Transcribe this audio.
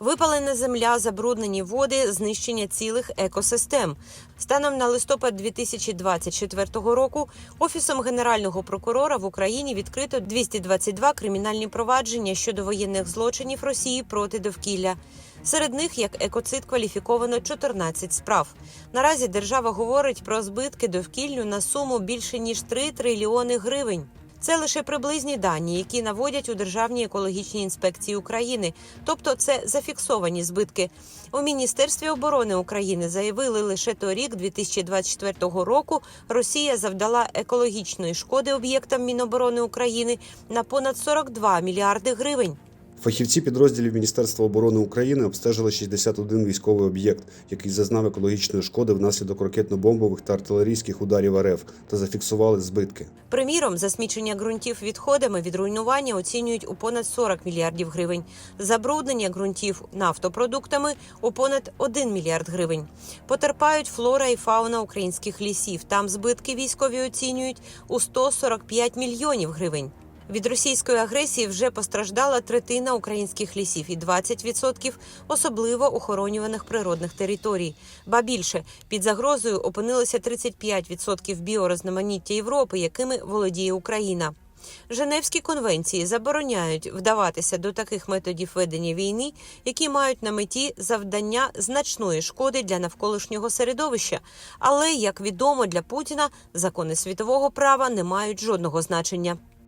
Випалена земля, забруднені води, знищення цілих екосистем. Станом на листопад 2024 року офісом генерального прокурора в Україні відкрито 222 кримінальні провадження щодо воєнних злочинів Росії проти довкілля. Серед них як екоцид кваліфіковано 14 справ. Наразі держава говорить про збитки довкіллю на суму більше ніж 3 трильйони гривень. Це лише приблизні дані, які наводять у Державній екологічній інспекції України, тобто це зафіксовані збитки. У Міністерстві оборони України заявили лише торік, 2024 року, Росія завдала екологічної шкоди об'єктам Міноборони України на понад 42 мільярди гривень. Фахівці підрозділів Міністерства оборони України обстежили 61 військовий об'єкт, який зазнав екологічної шкоди внаслідок ракетно-бомбових та артилерійських ударів РФ та зафіксували збитки. Приміром, засмічення ґрунтів відходами від руйнування оцінюють у понад 40 мільярдів гривень, забруднення ґрунтів нафтопродуктами у понад 1 мільярд гривень. Потерпають флора і фауна українських лісів. Там збитки військові оцінюють у 145 мільйонів гривень. Від російської агресії вже постраждала третина українських лісів і 20% особливо охоронюваних природних територій. Ба більше під загрозою опинилося 35% біорозноманіття Європи, якими володіє Україна. Женевські конвенції забороняють вдаватися до таких методів ведення війни, які мають на меті завдання значної шкоди для навколишнього середовища. Але як відомо для Путіна, закони світового права не мають жодного значення.